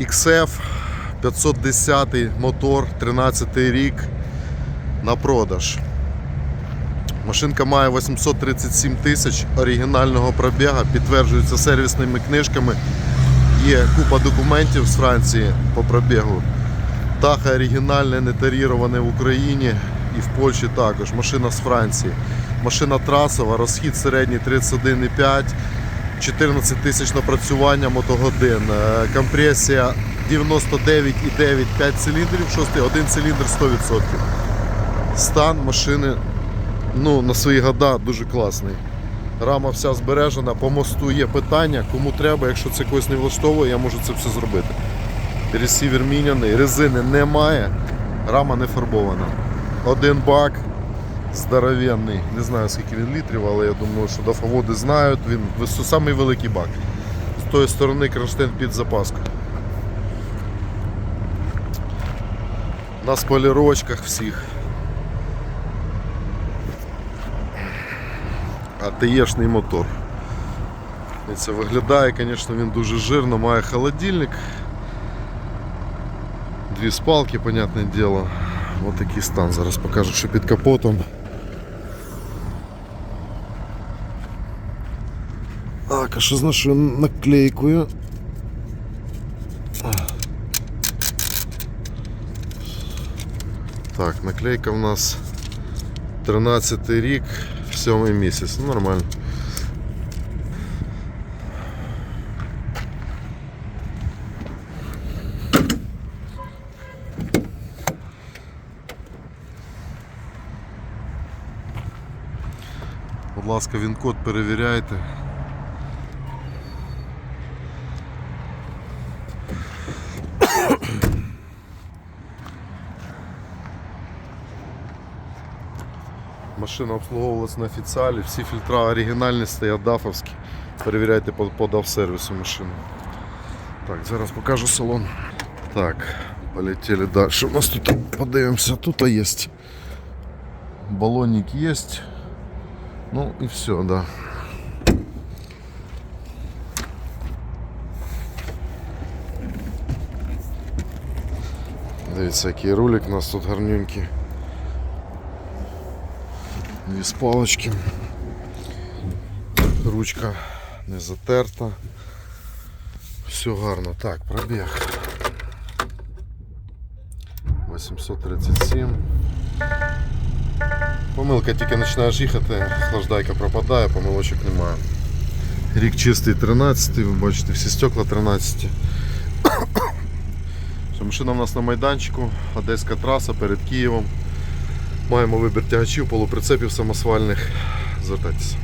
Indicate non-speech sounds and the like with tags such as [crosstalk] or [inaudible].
XF 510 мотор, 13 рік на продаж. Машинка має 837 тисяч оригінального пробіга, підтверджується сервісними книжками. Є купа документів з Франції по пробігу. Таха оригінальне, не таріроване в Україні і в Польщі також. Машина з Франції. Машина трасова, розхід середній 31,5, 14 тисяч напрацювання мотогодин. Е, Компресія 99,9, 5 циліндрів, 6, один циліндр 100%. Стан машини ну, на свої года дуже класний. Рама вся збережена, по мосту є питання, кому треба, якщо це когось не влаштовує, я можу це все зробити. Ресівер міняний, резини немає, рама не фарбована. Один бак здоровенний, не знаю скільки він літрів, але я думаю, що дафоводи знають, він самий великий бак. З тої сторони кронштейн під запаску. На спойлерочках всіх. АТЕшний мотор. І це виглядає, звісно, він дуже жирно, має холодильник. Дві спалки, понятне діло. Ось такий стан. Зараз покажу, що під капотом. Так, а що з нашою наклейкою? Так, наклейка в нас 13 рік, 7 місяць. Ну, нормально. Будь ласка, він код перевіряйте. Машина обслуговувалась на офіціалі, всі фільтра оригінальні стоять дафовські. Перевіряйте по, по DAF-сервісу машину. Так, зараз покажу салон. Так, полетіли далі. У нас тут? Подивимося, тут є. Балонник є. Ну і все, да. Дивіться, який рулик у нас тут гарненький. Дві спалочки. Ручка не затерта. Все гарно. Так, пробіг. 837. Помилка тільки починаєш їхати, хлаждайка пропадає, помилочок немає. Рік чистий 13, ви бачите, всі стекла 13. [coughs] Машина в нас на майданчику, Одеська траса перед Києвом. Маємо вибір тягачів, полуприцепів самосвальних. Звертайтеся.